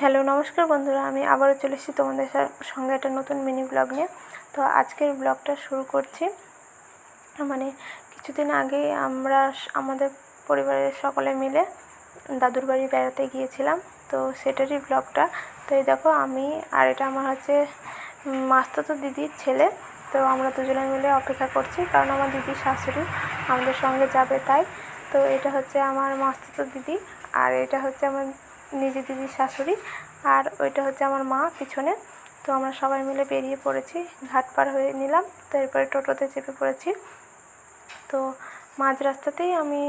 Hello, নমস্কার বন্ধুরা, আমি আবারও চলে এসেছি তোমাদের সঙ্গে একটা নতুন মিনি ব্লগ নিয়ে। তো আজকের ব্লগটা শুরু করছি। মানে কিছুদিন আগে আমরা আমাদের পরিবারের সকলে মিলে দাদুর বাড়ি বেড়াতে গিয়েছিলাম। তো সেটারই ব্লগটা তো এই দেখো, আমি আর এটা আমার হচ্ছে মাস্তুতো দিদির ছেলে। তো আমরা দুজনে মিলে অপেক্ষা করছি, কারণ আমার দিদির শাশুড়ি আমাদের সঙ্গে যাবে তাই। তো এটা হচ্ছে আমার মাস্তুতো দিদি, আর এটা হচ্ছে আমার নিজে দিদির শাশুড়ি আর ওইটা হচ্ছে আমার মা পিছনে। তো আমরা সবাই মিলে বেরিয়ে পড়েছি, ঘাট পার হয়ে নিলাম তো এরপরে টোটোতে চেপে পড়েছি। তো মাঝ রাস্তাতেই আমি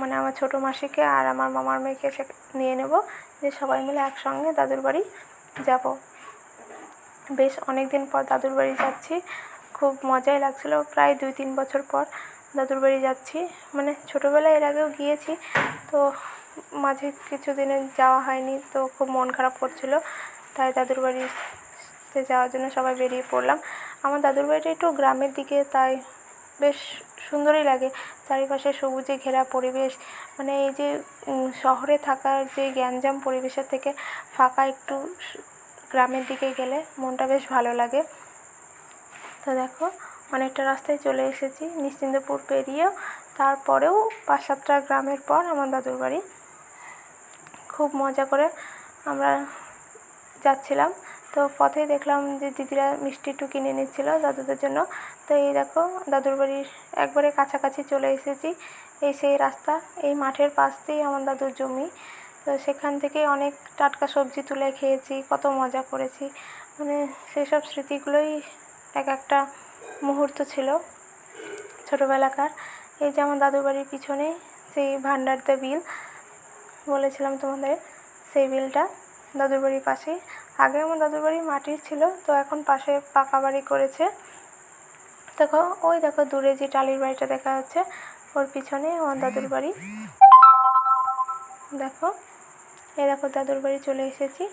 মানে আমার ছোটো মাসিকে আর আমার মামার মেয়েকে সে নিয়ে নেব, যে সবাই মিলে একসঙ্গে দাদুর বাড়ি যাব। বেশ অনেক দিন পর দাদুর বাড়ি যাচ্ছি, খুব মজাই লাগছিল। প্রায় দুই তিন বছর পর দাদুর বাড়ি যাচ্ছি। মানে ছোটোবেলায় এর আগেও গিয়েছি, তো মাঝে কিছু দিনে যাওয়া হয়নি, তো খুব মন খারাপ করছিল। তাই দাদুর বাড়িতে যাওয়ার জন্য সবাই বেরিয়ে পড়লাম। আমার দাদুর বাড়িটা একটু গ্রামের দিকে, তাই বেশ সুন্দরই লাগে। চারিপাশে সবুজে ঘেরা পরিবেশ মানে এই যে শহরে থাকার যে গ্যাঞ্জাম পরিবেশের থেকে ফাঁকা একটু গ্রামের দিকে গেলে মনটা বেশ ভালো লাগে। তো দেখো, অনেকটা রাস্তায় চলে এসেছি, নিশ্চিন্তপুর পেরিয়েও, তারপরেও পাঁচ সাতটা গ্রামের পর আমার দাদুর বাড়ি। খুব মজা করে আমরা যাচ্ছিলাম। তো পথে দেখলাম যে দিদিরা মিষ্টি একটু কিনে নিচ্ছিল দাদুদের জন্য। তো এই দেখো, দাদুর বাড়ির একবারে কাছাকাছি চলে এসেছি। এই সেই রাস্তা, এই মাঠের পাশ দিয়েই আমার দাদুর জমি। তো সেখান থেকে অনেক টাটকা সবজি তুলে খেয়েছি, কত মজা করেছি। মানে সেসব স্মৃতিগুলোই এক একটা মুহূর্ত ছিল ছোটোবেলাকার। এই যে আমার দাদুর বাড়ির পিছনে সেই ভান্ডারদা বিল বলেছিলাম তোমাদের সেই বিলটা দাদুর বাড়ির পাশেই আগে আমার দাদুর বাড়ি মাটির ছিল, তো এখন পাশে পাকা বাড়ি করেছে। দেখো, ওই দেখো দূরে যে টালির বাড়িটা দেখা যাচ্ছে, ওর পিছনে আমার দাদুর বাড়ি। দেখো, এই দেখো দাদুর বাড়ি চলে এসেছি।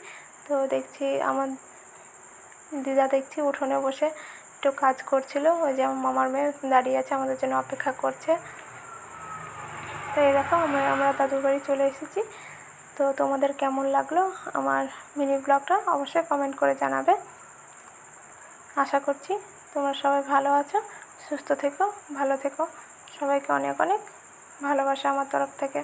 তো দেখছি আমার দিদা দেখছি উঠোনে বসে একটু কাজ করছিল, ওই যে আমার মামার মেয়ে দাঁড়িয়ে আছে, আমাদের জন্য অপেক্ষা করছে। তো এই দেখো, আমরা আমরা দাদুর বাড়ি চলে এসেছি। তো তোমাদের কেমন লাগল আমার মিনি ব্লগটা অবশ্যই কমেন্ট করে জানাবে। আশা করছি তোমরা সবাই ভালো আছো, সুস্থ থেকো, ভালো থেকো। সবাইকে অনেক অনেক ভালোবাসা আমার তরফ থেকে।